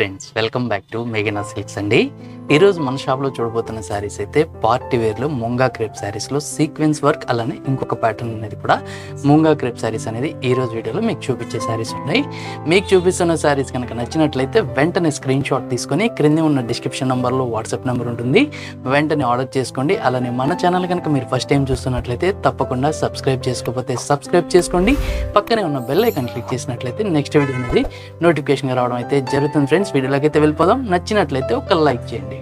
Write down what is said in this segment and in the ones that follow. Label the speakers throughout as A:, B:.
A: Friends welcome back to మేఘనా silks అండి. ఈరోజు మన షాప్లో చూడబోతున్న శారీస్ అయితే పార్టీ వేర్లో ముంగా క్రేప్ శారీస్లో సీక్వెన్స్ వర్క్ అలానే ఇంకొక ప్యాటర్న్ అనేది కూడా. ముంగా క్రేప్ శారీస్ అనేది ఈరోజు వీడియోలో మీకు చూపించే శారీస్ ఉన్నాయి. మీకు చూపిస్తున్న శారీస్ కనుక నచ్చినట్లయితే వెంటనే స్క్రీన్ షాట్ తీసుకొని క్రింద ఉన్న డిస్క్రిప్షన్ నెంబర్లో వాట్సాప్ నెంబర్ ఉంటుంది. వెంటనే ఆర్డర్ చేసుకోండి. అలానే మన ఛానల్ కనుక మీరు ఫస్ట్ టైం చూస్తున్నట్లయితే తప్పకుండా సబ్స్క్రైబ్ చేసుకోకపోతే సబ్స్క్రైబ్ చేసుకోండి. పక్కనే ఉన్న బెల్ ఐకాన్ క్లిక్ చేసినట్లయితే నెక్స్ట్ వీడియో అనేది నోటిఫికేషన్గా రావడం అయితే జరుగుతుంది ఫ్రెండ్స్ వీడియోలోకి అయితే వెళ్ళిపోదాం. నచ్చినట్లయితే ఒక లైక్ చేయండి.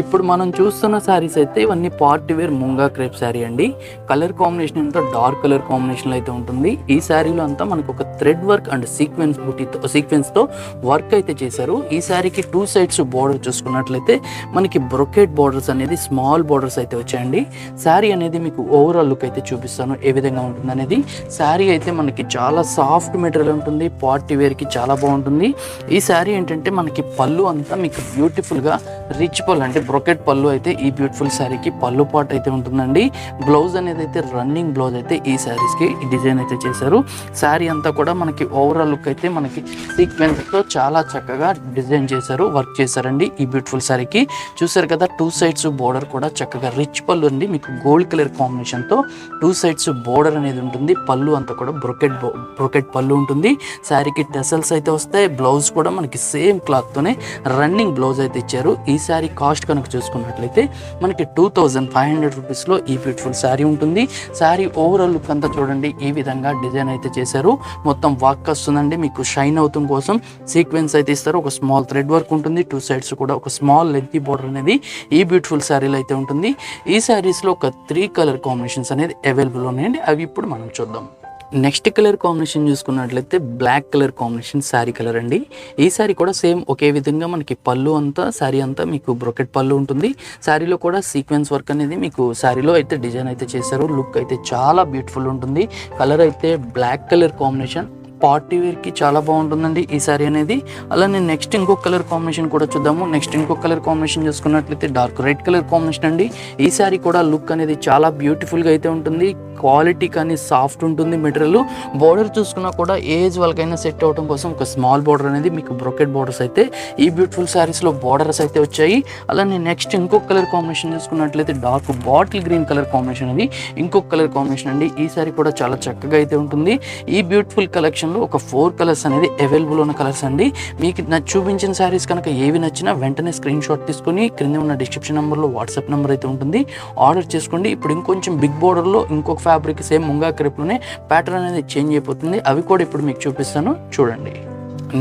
A: ఇప్పుడు మనం చూస్తున్న శారీస్ అయితే ఇవన్నీ party wear munga crepe sari అండి. కలర్ కాంబినేషన్ అంతా డార్క్ కలర్ కాంబినేషన్ అయితే ఉంటుంది. ఈ శారీలో అంతా మనకు ఒక థ్రెడ్ వర్క్ అండ్ సీక్వెన్స్ బుటీతో సీక్వెన్స్తో వర్క్ అయితే చేశారు. ఈ శారీకి టూ సైడ్స్ బార్డర్ చూసుకున్నట్లయితే మనకి బ్రొకెట్ బార్డర్స్ అనేది స్మాల్ బార్డర్స్ అయితే వచ్చాయండి. శారీ అనేది మీకు ఓవరాల్ లుక్ అయితే చూపిస్తాను ఏ విధంగా ఉంటుంది అనేది. శారీ అయితే మనకి చాలా సాఫ్ట్ మెటీరియల్ ఉంటుంది పార్టీ వేర్కి చాలా బాగుంటుంది. ఈ శారీ ఏంటంటే మనకి పళ్ళు అంతా మీకు బ్యూటిఫుల్గా రిచ్ పళ్ళు అంటే బ్రొకెట్ పళ్ళు అయితే ఈ బ్యూటిఫుల్ శారీకి పళ్ళు పాటు అయితే ఉంటుందండి. బ్లౌజ్ అనేది అయితే రన్నింగ్ బ్లౌజ్ అయితే ఈ శారీస్కి డిజైన్ అయితే చేశారు. శారీ అంతా కూడా మనకి ఓవరాల్ లుక్ అయితే మనకి సీక్వెన్స్తో చాలా చక్కగా డిజైన్ చేశారు వర్క్ చేశారండి ఈ బ్యూటిఫుల్ శారీకి. చూసారు కదా టూ సైడ్స్ బోర్డర్ కూడా చక్కగా రిచ్ పళ్ళు అండి. మీకు గోల్డ్ కలర్ కాంబినేషన్తో టూ సైడ్స్ బోర్డర్ అనేది ఉంటుంది. పళ్ళు అంతా కూడా బ్రొకెట్ బ్రొకెట్ పళ్ళు ఉంటుంది. శారీకి టెసల్స్ అయితే వస్తాయి. బ్లౌజ్ కూడా మనకి సేమ్ క్లాత్తోనే రన్నింగ్ బ్లౌజ్ అయితే ఇచ్చారు. ఈ శారీ కాస్ట్ కనుక చూసుకున్నట్లయితే మనకి టూ థౌజండ్ ఫైవ్ హండ్రెడ్ రూపీస్లో ఈ బ్యూటిఫుల్ శారీ ఉంటుంది. శారీ ఓవరాల్ లుక్ అంతా చూడండి ఈ విధంగా డిజైన్ అయితే చేశారు. మొత్తం వర్క్ వస్తుందండి మీకు షైన్ అవుతుంది కోసం. సీక్వెన్స్ అయితే ఇస్తారు ఒక స్మాల్ థ్రెడ్ వర్క్ ఉంటుంది. టూ సైడ్స్ కూడా ఒక స్మాల్ లెంతీ బోర్డర్ అనేది ఈ బ్యూటిఫుల్ శారీలో అయితే ఉంటుంది. ఈ శారీస్లో ఒక త్రీ కలర్ కాంబినేషన్స్ అనేది అవైలబుల్ ఉన్నాయండి. అవి ఇప్పుడు మనం చూద్దాం. నెక్స్ట్ కలర్ కాంబినేషన్ చూసుకున్నట్లయితే black colour combination sari colour అండి. ఈ శారీ కూడా సేమ్ ఒకే విధంగా మనకి పళ్ళు అంతా శారీ అంతా మీకు బ్రొకెట్ పళ్ళు ఉంటుంది. శారీలో కూడా సీక్వెన్స్ వర్క్ అనేది మీకు శారీలో అయితే డిజైన్ అయితే చేశారు. లుక్ అయితే చాలా బ్యూటిఫుల్ ఉంటుంది. కలర్ అయితే బ్లాక్ కలర్ కాంబినేషన్. పార్టీ వేర్కి చాలా బాగుంటుందండి ఈ శారీ అనేది. అలానే నెక్స్ట్ ఇంకొక కలర్ కాంబినేషన్ కూడా చూద్దాము. నెక్స్ట్ ఇంకొక కలర్ కాంబినేషన్ చూసుకున్నట్లయితే డార్క్ రెడ్ కలర్ కాంబినేషన్ అండి. ఈ శారీ కూడా లుక్ అనేది చాలా బ్యూటిఫుల్గా అయితే ఉంటుంది. క్వాలిటీ కానీ సాఫ్ట్ ఉంటుంది మెటీరియల్. బోర్డర్ చూసుకున్నా కూడా ఏజ్ వాళ్ళకైనా సెట్ అవడం కోసం ఒక స్మాల్ బోర్డర్ అనేది మీకు బ్రొకెట్ బోర్డర్స్ అయితే ఈ బ్యూటిఫుల్ శారీస్లో బోర్డర్స్ అయితే వచ్చాయి. అలానే నెక్స్ట్ ఇంకొక కలర్ కాంబినేషన్ చూసుకున్నట్లయితే dark bottle green colour combination అది. ఇంకొక కలర్ కాంబినేషన్ అండి. ఈ సారీ కూడా చాలా చక్కగా అయితే ఉంటుంది. ఈ బ్యూటిఫుల్ కలెక్షన్లో ఒక ఫోర్ కలర్స్ అనేది అవైలబుల్ ఉన్న కలర్స్ అండి. మీకు చూపించిన శారీస్ కనుక ఏవి నచ్చినా వెంటనే స్క్రీన్ షాట్ తీసుకొని క్రింద ఉన్న డిస్క్రిప్షన్ నెంబర్లో వాట్సాప్ నెంబర్ అయితే ఉంటుంది. ఆర్డర్ చేసుకోండి. ఇప్పుడు ఇంకొంచెం బిగ్ బోర్డర్లో ఇంకొక ఫ్యాబ్రిక్ సేమ్ ముంగా క్రిప్లోనే ప్యాటర్న్ అనేది చేంజ్ అయిపోతుంది. అవి కూడా ఇప్పుడు మీకు చూపిస్తాను. చూడండి.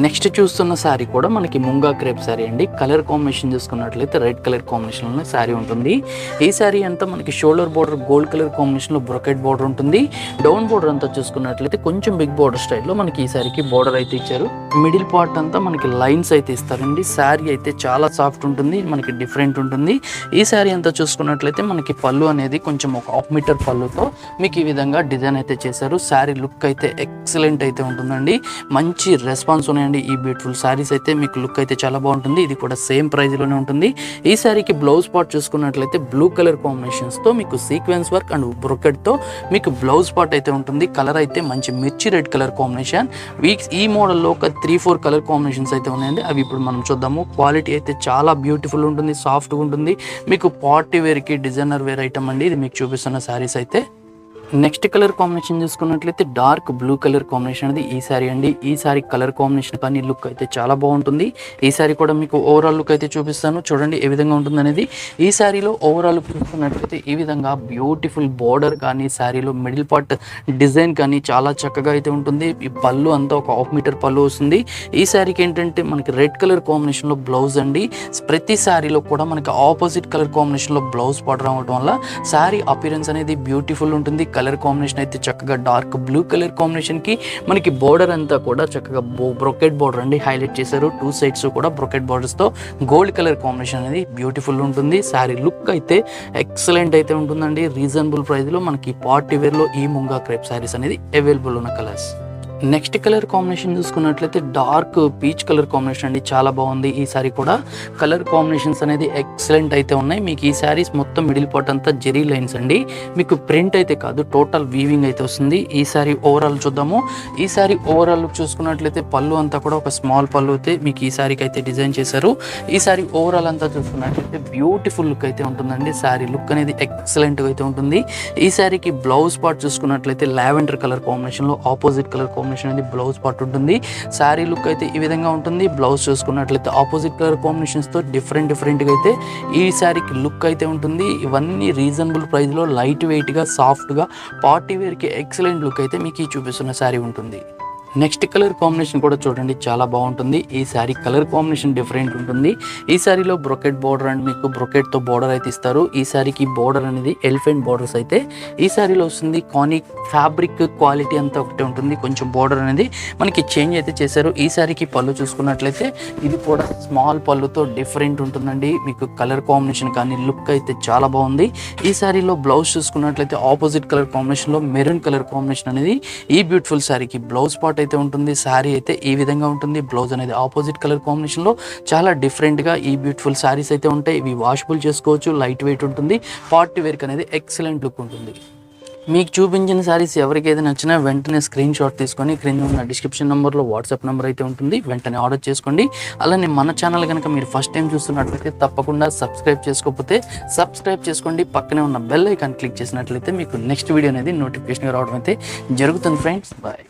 A: నెక్స్ట్ చూస్తున్న శారీ కూడా మనకి ముంగా క్రేప్ శారీ అండి. కలర్ కాంబినేషన్ చూసుకున్నట్లయితే రెడ్ కలర్ కాంబినేషన్లో శారీ ఉంటుంది. ఈ శారీ అంతా మనకి షోల్డర్ బోర్డర్ గోల్డ్ కలర్ కాంబినేషన్లో బ్రొకెట్ బోర్డర్ ఉంటుంది. డౌన్ బోర్డర్ అంతా చూసుకున్నట్లయితే కొంచెం బిగ్ బోర్డర్ స్టైల్లో మనకి ఈ శారీకి బోర్డర్ అయితే ఇచ్చారు. మిడిల్ పార్ట్ అంతా మనకి లైన్స్ అయితే ఇస్తారండి. శారీ అయితే చాలా సాఫ్ట్ ఉంటుంది. మనకి డిఫరెంట్ ఉంటుంది. ఈ శారీ అంతా చూసుకున్నట్లయితే మనకి పళ్ళు అనేది కొంచెం ఒక హాఫ్ మీటర్ పళ్ళుతో మీకు ఈ విధంగా డిజైన్ అయితే చేశారు. శారీ లుక్ అయితే ఎక్సలెంట్ అయితే ఉంటుందండి. మంచి రెస్పాన్స్ తీసుకునేయండి ఈ బ్యూటిఫుల్ శారీస్ అయితే మీకు లుక్ అయితే చాలా బాగుంటుంది. ఇది కూడా సేమ్ ప్రైస్లోనే ఉంటుంది. ఈ శారీకి బ్లౌజ్ పార్ట్ చూసుకున్నట్లయితే బ్లూ కలర్ కాంబినేషన్స్తో మీకు సీక్వెన్స్ వర్క్ అండ్ బ్రొకెట్తో మీకు బ్లౌజ్ పార్ట్ అయితే ఉంటుంది. కలర్ అయితే మంచి మిర్చి రెడ్ కలర్ కాంబినేషన్ వీక్స్ ఈ మోడల్లో ఒక త్రీ ఫోర్ కలర్ కాంబినేషన్స్ అయితే ఉన్నాయండి. అవి ఇప్పుడు మనం చూద్దాము. క్వాలిటీ అయితే చాలా బ్యూటిఫుల్ ఉంటుంది సాఫ్ట్గా ఉంటుంది. మీకు పార్టీ వేర్కి డిజైనర్ వేర్ ఐటమ్ అండి. ఇది మీకు చూపిస్తున్న శారీస్ అయితే. నెక్స్ట్ కలర్ కాంబినేషన్ చూసుకున్నట్లయితే డార్క్ బ్లూ కలర్ కాంబినేషన్ అనేది ఈ సారీ అండి. ఈ సారీ కలర్ కాంబినేషన్ కానీ లుక్ అయితే చాలా బాగుంటుంది. ఈ సారీ కూడా మీకు ఓవరాల్ లుక్ అయితే చూపిస్తాను. చూడండి ఏ విధంగా ఉంటుంది అనేది. ఈ సారీలో ఓవరాల్ లుక్ చూసుకున్నట్లయితే ఈ విధంగా బ్యూటిఫుల్ బార్డర్ కానీ సారీలో మిడిల్ పార్ట్ డిజైన్ కానీ చాలా చక్కగా అయితే ఉంటుంది. ఈ పళ్ళు అంతా ఒక హాఫ్ మీటర్ పళ్ళు వస్తుంది. ఈ శారీకి ఏంటంటే మనకి రెడ్ కలర్ కాంబినేషన్లో బ్లౌజ్ అండి. ప్రతి శారీలో కూడా మనకి ఆపోజిట్ కలర్ కాంబినేషన్లో బ్లౌజ్ పడడం అవడం వల్ల శారీ అపిరెన్స్ అనేది బ్యూటిఫుల్ ఉంటుంది. కలర్ కాంబినేషన్ అయితే చక్కగా డార్క్ బ్లూ కలర్ కాంబినేషన్కి మనకి బోర్డర్ అంతా కూడా చక్కగా బ్రొకెట్ బోర్డర్ అండి. హైలైట్ చేశారు. టూ సైడ్స్ కూడా బ్రొకెట్ బోర్డర్స్తో గోల్డ్ కలర్ కాంబినేషన్ అనేది బ్యూటిఫుల్ ఉంటుంది. శారీ లుక్ అయితే ఎక్సలెంట్ అయితే ఉంటుందండి. రీజనబుల్ ప్రైస్లో మనకి పార్టీ వేర్లో ఈ ముంగా క్రేప్ శారీస్ అనేది అవైలబుల్ ఉన్న కలర్స్ నెక్స్ట్ కలర్ కాంబినేషన్ చూసుకున్నట్లయితే డార్క్ పీచ్ కలర్ కాంబినేషన్ అండి చాలా బాగుంది ఈ సారీ కూడా. కలర్ కాంబినేషన్స్ అనేది ఎక్సలెంట్ అయితే ఉన్నాయి. మీకు ఈ శారీస్ మొత్తం మిడిల్ పార్ట్ అంతా జెరీ లైన్స్ అండి. మీకు ప్రింట్ అయితే కాదు టోటల్ వీవింగ్ అయితే వస్తుంది. ఈ సారీ ఓవరాల్ చూద్దాము. ఈ సారీ ఓవరాల్ లుక్ చూసుకున్నట్లయితే పళ్ళు అంతా కూడా ఒక స్మాల్ పళ్ళు అయితే మీకు ఈ సారీకి అయితే డిజైన్ చేశారు. ఈ సారీ ఓవరాల్ అంతా చూసుకున్నట్లయితే బ్యూటిఫుల్ లుక్ అయితే ఉంటుందండి. సారీ లుక్ అనేది ఎక్సలెంట్గా అయితే ఉంటుంది. ఈ సారీకి బ్లౌజ్ పార్ట్ చూసుకున్నట్లయితే లావెండర్ కలర్ కాంబినేషన్లో ఆపోజిట్ కలర్ కాంబినేషన్ అనేది బ్లౌజ్ పార్ట్ ఉంటుంది. శారీ లుక్ అయితే ఈ విధంగా ఉంటుంది. బ్లౌజ్ చూసుకున్నట్లయితే ఆపోజిట్ కలర్ కాంబినేషన్స్తో డిఫరెంట్ డిఫరెంట్గా అయితే ఈ శారీకి లుక్ అయితే ఉంటుంది. ఇవన్నీ రీజనబుల్ ప్రైస్లో లైట్ వెయిట్గా సాఫ్ట్గా పార్టీ వేర్కి ఎక్సలెంట్ లుక్ అయితే మీకు ఈ చూపిస్తున్న శారీ ఉంటుంది. నెక్స్ట్ కలర్ కాంబినేషన్ కూడా చూడండి చాలా బాగుంటుంది. ఈ శారీ కలర్ కాంబినేషన్ డిఫరెంట్ ఉంటుంది. ఈ శారీలో బ్రొకెట్ బార్డర్ అండ్ మీకు బ్రొకెట్తో బార్డర్ అయితే ఇస్తారు. ఈ శారీకి బార్డర్ అనేది ఎలిఫెంట్ బార్డర్స్ అయితే. ఈ శారీలో వస్తుంది కానిక్ ఫ్యాబ్రిక్ క్వాలిటీ అంతా ఒకటే ఉంటుంది. కొంచెం బార్డర్ అనేది మనకి చేంజ్ అయితే చేశారు. ఈ శారీకి పళ్ళు చూసుకున్నట్లయితే ఇది కూడా స్మాల్ పళ్ళుతో డిఫరెంట్ ఉంటుందండి. మీకు కలర్ కాంబినేషన్ కానీ లుక్ అయితే చాలా బాగుంది. ఈ శారీలో బ్లౌజ్ చూసుకున్నట్లయితే ఆపోజిట్ కలర్ కాంబినేషన్లో మెరూన్ కలర్ కాంబినేషన్ అనేది ఈ బ్యూటిఫుల్ శారీకి బ్లౌజ్ పార్ట్ అయితే ఉంటుంది శారీ అయితే ఈ విధంగా ఉంటుంది. బ్లౌజ్ అనేది ఆపోజిట్ కలర్ కాంబినేషన్లో చాలా డిఫరెంట్గా ఈ బ్యూటిఫుల్ శారీస్ అయితే ఉంటాయి. ఇవి వాషబుల్ చేసుకోవచ్చు లైట్ వెయిట్ ఉంటుంది. పార్టీ వేర్క్ అనేది ఎక్సలెంట్ లుక్ ఉంటుంది. మీకు చూపించిన శారీస్ ఎవరికి నచ్చినా వెంటనే స్క్రీన్ షాట్ తీసుకొని క్రింద ఉన్న డిస్క్రిప్షన్ నెంబర్లో వాట్సాప్ నెంబర్ అయితే ఉంటుంది. వెంటనే ఆర్డర్ చేసుకోండి. అలానే మన ఛానల్ కనుక మీరు ఫస్ట్ టైం చూస్తున్నట్లయితే తప్పకుండా సబ్స్క్రైబ్ చేసుకోకపోతే సబ్స్క్రైబ్ చేసుకోండి. పక్కనే ఉన్న బెల్ ఐకాన్ క్లిక్ చేసినట్లయితే మీకు నెక్స్ట్ వీడియో అనేది నోటిఫికేషన్ రావడం అయితే జరుగుతుంది ఫ్రెండ్స్ బాయ్